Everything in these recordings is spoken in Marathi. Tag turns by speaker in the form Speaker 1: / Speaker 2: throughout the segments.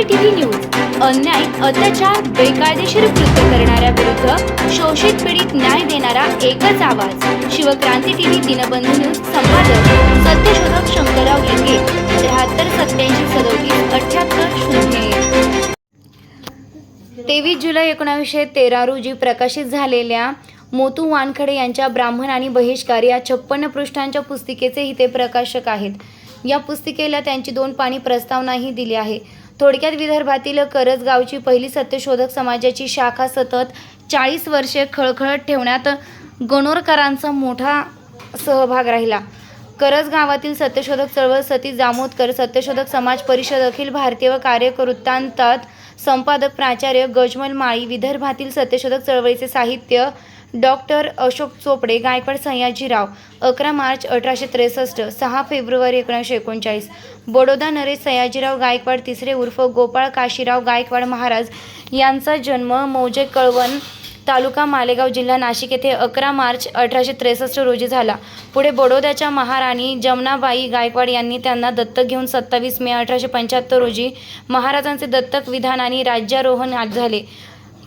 Speaker 1: सीसीटीव्ही न्यूज अन्याय अत्याचार बेकायदेशीर कृत्य करणाऱ्या विरुद्ध शोषित पीडित न्याय देणारा एकच आवाज. शिवक्रांती टीव्ही दिनबंधू न्यूज संपादक सत्यशोधक शंकरराव लिंगे त्र्याहत्तर सत्याऐंशी सदोतीस अठ्याहत्तर शून्य तेवीस जुलै एकोणावीसशे तेरा रोजी प्रकाशित झालेल्या मोतू वानखडे यांच्या ब्राह्मण आणि बहिष्कार या छप्पन्न पृष्ठांच्या पुस्तिकेचेही ते प्रकाशक आहेत. या पुस्तिकेला त्यांची दोन पाणी प्रस्तावनाही दिली आहे. थोडक्यात विदर्भातील करज गावची पहिली सत्यशोधक समाजाची शाखा सतत चाळीस वर्षे खळखळत ठेवण्यात गणोरकरांचा मोठा सहभाग राहिला. करज गावातील सत्यशोधक चळवळ सती जामोदकर सत्यशोधक समाज परिषद अखिल भारतीय व संपादक प्राचार्य गजमल माळी विदर्भातील सत्यशोधक चळवळीचे साहित्य डॉक्टर अशोक चोपडे गायकवाड सयाजीराव अकरा मार्च अठराशे त्रेसष्ट सहा फेब्रुवारी एकोणीसशे एकोणचाळीस. बडोदा नरेश सयाजीराव गायकवाड तिसरे उर्फ गोपाळ काशीराव गायकवाड महाराज यांचा जन्म मौजे कळवण तालुका मालेगाव जिल्हा नाशिक येथे अकरा मार्च अठराशे त्रेसष्ट रोजी झाला. पुढे बडोद्याच्या महाराणी जमनाबाई गायकवाड यांनी त्यांना दत्तक घेऊन सत्तावीस मे अठराशे पंच्याहत्तर रोजी महाराजांचे दत्तक विधान आणि राज्यारोहण आज झाले.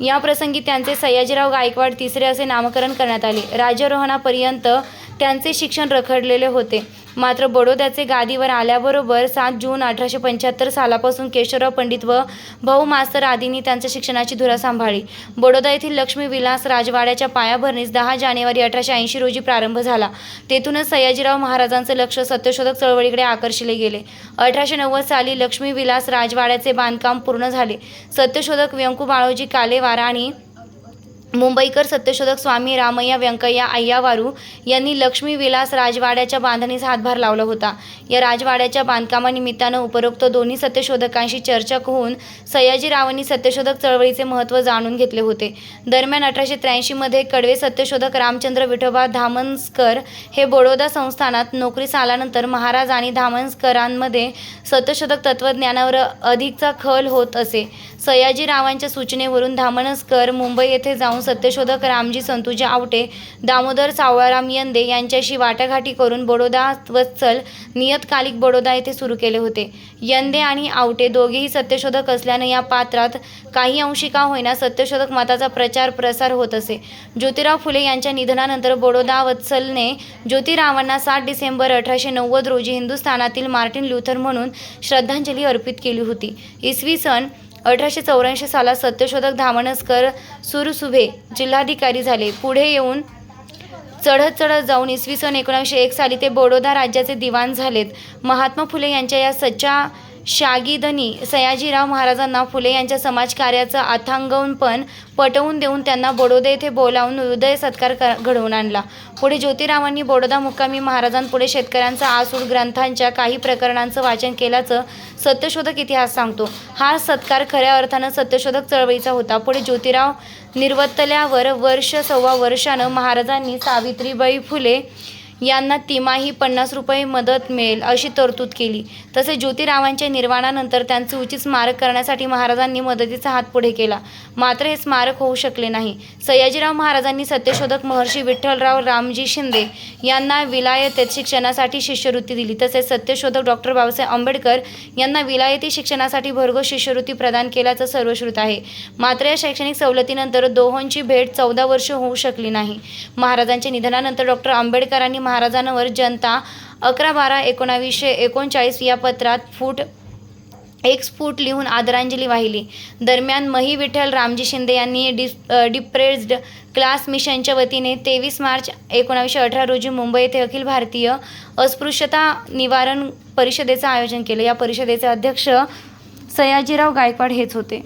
Speaker 1: या प्रसंगी त्यांचे सयाजीराव गायकवाड तिसरे असे नामकरण करण्यात आले. राज्यारोहणापर्यंत त्यांचे शिक्षण रखडलेले होते. मात्र बडोद्याचे गादीवर आल्याबरोबर सात जून अठराशे पंच्याहत्तर सालापासून केशवराव पंडित व भाऊ मास्तर आदींनी त्यांच्या शिक्षणाची धुरा सांभाळली. बडोदा येथील लक्ष्मी विलास राजवाड्याच्या पायाभरणीस दहा जानेवारी अठराशे ऐंशी रोजी प्रारंभ झाला. तेथूनच सयाजीराव महाराजांचे लक्ष सत्यशोधक चळवळीकडे आकर्षिले गेले. अठराशे नव्वद साली लक्ष्मी विलास राजवाड्याचे बांधकाम पूर्ण झाले. सत्यशोधक व्यंकू बाळोजी कालेवार आणि मुंबईकर सत्यशोधक स्वामी रामय्या व्यंकय्या अय्यावारू यांनी लक्ष्मी विलास राजवाड्याच्या बांधणीस हातभार लावला होता. या राजवाड्याच्या बांधकामानिमित्तानं उपरोक्त दोन्ही सत्यशोधकांशी चर्चा होऊन सयाजीरावांनी सत्यशोधक चळवळीचे महत्त्व जाणून घेतले होते. दरम्यान अठराशे त्र्याऐंशीमध्ये कडवे सत्यशोधक रामचंद्र विठोबा धामनस्कर हे बडोदा संस्थानात नोकरीस आल्यानंतर महाराज आणि धामनस्करांमध्ये सत्यशोधक तत्त्वज्ञानावर अधिकचा खल होत असे. सयाजीरावांच्या सूचनेवरून धामनस्कर मुंबई येथे जाऊन सत्यशोधक रामजी संतुजी आवटे दामोदर सावळाराम यंदे यांच्याशी वाटाघाटी करून बडोदा वत्सल नियतकालिक बडोदा येथे सुरू केले होते. यंदे आणि आवटे दोघेही सत्यशोधक असल्याने या पात्रात काही अंशी का होईना सत्यशोधक मताचा प्रचार प्रसार होत असे. ज्योतिराव फुले यांच्या निधनानंतर बडोदा वत्सलने ज्योतिरावांना सात डिसेंबर अठराशे नव्वद रोजी हिंदुस्थानातील मार्टिन ल्युथर म्हणून श्रद्धांजली अर्पित केली होती. इसवी सन अठराशे चौऱ्याऐंशी सालात सत्यशोधक धामणसकर सुरसुभे जिल्हाधिकारी झाले. पुढे येऊन चढत चढत जाऊन इसवी सन एकोणीसशे एक साली ते बडोदा राज्याचे दिवाण झालेत. महात्मा फुले यांच्या या सच्चा शागिदनी सयाजीराव महाराजांना फुले यांच्या समाजकार्याचं पण पटवून देऊन त्यांना बडोदे येथे बोलावून हृदय सत्कार कर- घडवून आणला. पुढे ज्योतिरावांनी बडोदा मुक्कामी महाराजांपुढे शेतकऱ्यांचा आसूड ग्रंथांच्या काही प्रकरणांचं वाचन केल्याचं सत्यशोधक इतिहास सांगतो. हा सत्कार खऱ्या अर्थानं सत्यशोधक चळवळीचा होता. पुढे ज्योतिराव निर्वतल्यावर वर्ष सव्वा वर्षानं महाराजांनी सावित्रीबाई फुले यांना तिमाही पन्नास रुपये मदत मिळेल अशी तरतूद केली. तसे ज्योतिरावांच्या निर्वाणानंतर त्यांचे उचित स्मारक करण्यासाठी महाराजांनी मदतीचा हात पुढे केला. मात्र हे स्मारक होऊ शकले नाही. सयाजीराव महाराजांनी सत्यशोधक महर्षी विठ्ठलराव रामजी शिंदे यांना विलायतेत शिक्षणासाठी शिष्यवृत्ती दिली. तसेच सत्यशोधक डॉक्टर बाबासाहेब आंबेडकर यांना विलायती शिक्षणासाठी भरघोस शिष्यवृत्ती प्रदान केल्याचं सर्वश्रुत आहे. मात्र या शैक्षणिक सवलतीनंतर दोहोंची भेट चौदा वर्ष होऊ शकली नाही. महाराजांच्या निधनानंतर डॉक्टर आंबेडकरांनी महाराजांवर जनता अकरा बारा एकोणावीसशे एकोणचाळीस या पत्रात फूट एक स्फूट लिहून आदरांजली वाहिली. दरम्यान मही विठ्ठल रामजी शिंदे यांनी डिस डिप्रेस्ड क्लास मिशनच्या वतीने तेवीस मार्च एकोणावीसशे अठरा रोजी मुंबई येथे अखिल भारतीय अस्पृश्यता निवारण परिषदेचं आयोजन केलं. या परिषदेचे अध्यक्ष सयाजीराव गायकवाड हेच होते.